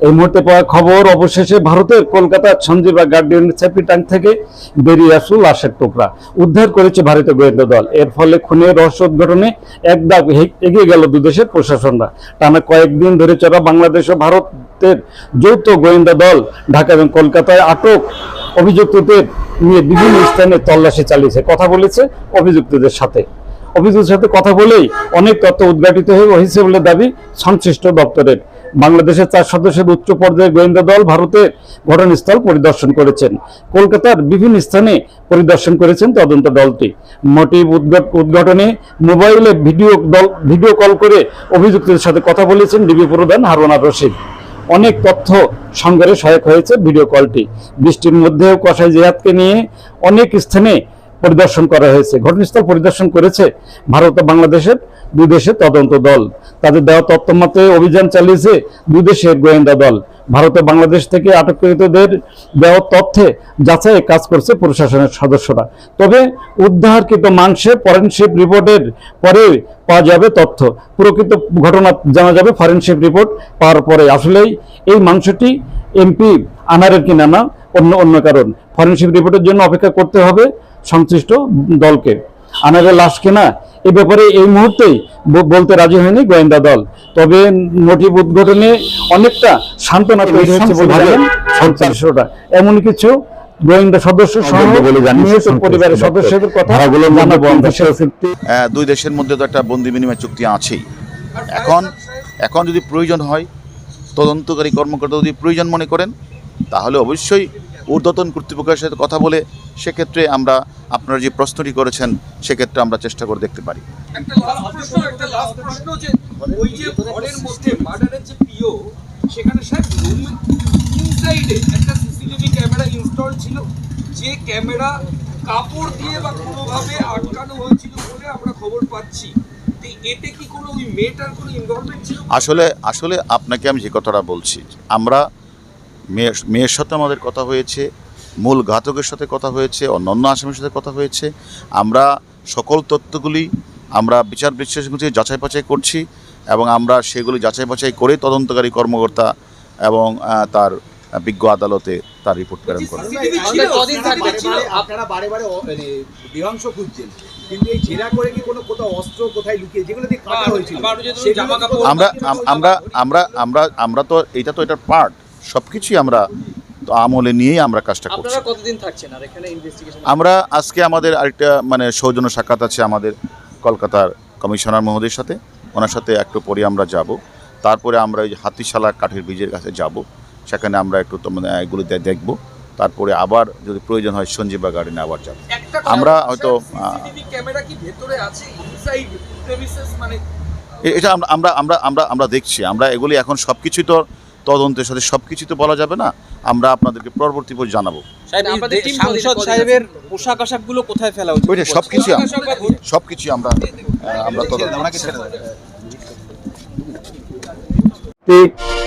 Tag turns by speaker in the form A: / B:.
A: এই মুহূর্তে পাওয়া খবর, অবশেষে ভারতের কলকাতার সঞ্জীবা গার্ডিয়ান সেপিটাং থেকে বেরিয়ে আসলো লাশের টুকরা। উদ্ধার করেছে ভারতীয় গোয়েন্দা দল। এর ফলে খুনের রহস্য উদ্ঘাটনে এক হে- এগিয়ে গেল দুদেশের প্রশাসনরা। টানা কয়েকদিন ধরে চলা বাংলাদেশ ও ভারতের যৌথ গোয়েন্দা দল ঢাকা এবং কলকাতায় আটক অভিযুক্তদের নিয়ে বিভিন্ন স্থানে তল্লাশি চালিয়েছে। কথা বলেছে অভিযুক্তদের সাথে। অভিযুক্তের সাথে কথা বলেই অনেক তথ্য উদ্ঘাটিত হয়েছে বলে দাবি সংশ্লিষ্ট দপ্তরের। বাংলাদেশের চার সদস্যের উচ্চ পর্যায়ের গোয়েন্দা দল ভারতের ঘটনাস্থল পরিদর্শন করেছেন। কলকাতার বিভিন্ন স্থানে পরিদর্শন করেছেন তদন্ত দলটি। মোটিভ উদ্ঘাটনে মোবাইলে ভিডিও দল ভিডিও কল করে অভিযুক্তদের সাথে কথা বলেছেন ডিবি প্রধান হারুনা রশিদ। অনেক তথ্য সংগ্রহে সহায়ক হয়েছে ভিডিও কলটি। বৃষ্টির মধ্যেও কসাই জেহাদকে নিয়ে অনেক স্থানে পরিদর্শন করা হয়েছে। ঘটনাস্থল পরিদর্শন করেছে ভারত ও বাংলাদেশের দুই দেশের তদন্ত দল। তাদের দেওয়া তথ্য মতে অভিযান চালিয়েছে দুই দেশের গোয়েন্দা দল। ভারত বাংলাদেশ থেকে আটককৃতদের দেওয়া তথ্যে যাচাই কাজ করছে প্রশাসনের সদস্যরা। তবে উদ্ধারকৃত মাংসে ফরেনসিক রিপোর্টের পরে পাওয়া যাবে তথ্য। প্রকৃত ঘটনা জানা যাবে, ফরেনসিক রিপোর্ট পাওয়ার পরে। আসলেই এই মাংসটি এমপি আনারের কিনা না, অন্য অন্য কারণ। ফরেনসিক রিপোর্টের জন্য অপেক্ষা করতে হবে। সংশ্লিষ্ট দলকে। আনারের লাশ কেনা এ ব্যাপারে এই মুহূর্তেই বলতে রাজি হয়নি গোয়েন্দা দল। তবে মোটিভ উদ্ঘাটনে অনেকটা সান্ত্বনা তৈরি হচ্ছে সংশ্লিষ্টরা এমন কিছু গোয়েন্দা সদস্য পরিবারের সদস্যদের কথা
B: দুই দেশের মধ্যে তো একটা বন্দি বিনিময় চুক্তি আছেই। এখন এখন যদি প্রয়োজন হয় তদন্তকারী কর্মকর্তা যদি প্রয়োজন মনে করেন তাহলে অবশ্যই ঊর্ধ্বতন কর্তৃপক্ষের সাথে কথা বলে সেক্ষেত্রে আমরা আপনারা যে প্রশ্নটি করেছেন সেক্ষেত্রে আমরা চেষ্টা করে দেখতে পারি।
C: একটা লাস্ট প্রশ্ন একটা লাস্ট প্রশ্ন যে ওই যে ঘরের মধ্যে মার্ডারের যে পিও সেখানে ইনসাইডে একটা সিসিটিভি ক্যামেরা ইনস্টল ছিল। যে ক্যামেরা কাপড় দিয়ে বা কোনোভাবে আটকানো হয়েছিল বলে আমরা খবর পাচ্ছি। এতে কি কোনো ওই মেয়েটার কোনো ইনভলভমেন্ট ছিল?
B: আসলে আসলে আপনাকে আমি যে কথাটা বলছি আমরা মেয়ের মেয়ের সাথে আমাদের কথা হয়েছে মূল ঘাতকের সাথে কথা হয়েছে অন্যান্য আসামির সাথে কথা হয়েছে। আমরা সকল তথ্যগুলি আমরা বিচার বিশ্লেষণগুলি যাচাই বাছাই করছি এবং আমরা সেগুলি যাচাই বাছাই করে তদন্তকারী কর্মকর্তা এবং তার বিজ্ঞ আদালতে তার রিপোর্ট প্রেরণ করেন।
D: আপনারা- বারে বারে মানে খুঁজছেন।
B: আমরা আমরা আমরা আমরা আমরা তো এটা তো এটার পার্ট সব কিছুই আমরা আমলে নিয়েই আমরা কাজটা করছি।
E: কতদিন থাকছেন? আর এখানে ইনভেস্টিগেশন
B: আমরা আজকে আমাদের আরেকটা মানে সৌজন্য সাক্ষাৎ আছে আমাদের কলকাতার কমিশনার মহোদয়ের সাথে। ওনার সাথে একটু পরে আমরা যাব। তারপরে আমরা ওই হাতিশালা কাঠের বীজের কাছে যাব। সেখানে আমরা একটু তো মানে এগুলো দেখব। তারপরে আবার যদি প্রয়োজন হয় সঞ্জীবা গার্ডেনে আবার যাব। আমরা হয়তো,
C: মানে
B: এটা আমরা আমরা আমরা আমরা আমরা দেখছি। আমরা এগুলি এখন সব কিছুই তো তদন্তের সাথে সবকিছু তো বলা যাবে না। আমরা আপনাদেরকে পরবর্তী পর জানাব।
E: সবকিছু সবকিছু টিম
F: সাংসদ সাহেবের পোশাক আশাকগুলো কোথায় ফেলা উচিত?
B: ওইটা সব কিছুই
C: পোশাক আশাক বা-
B: সব কিছুই আমরা আমরা তদন্ত।
A: ঠিক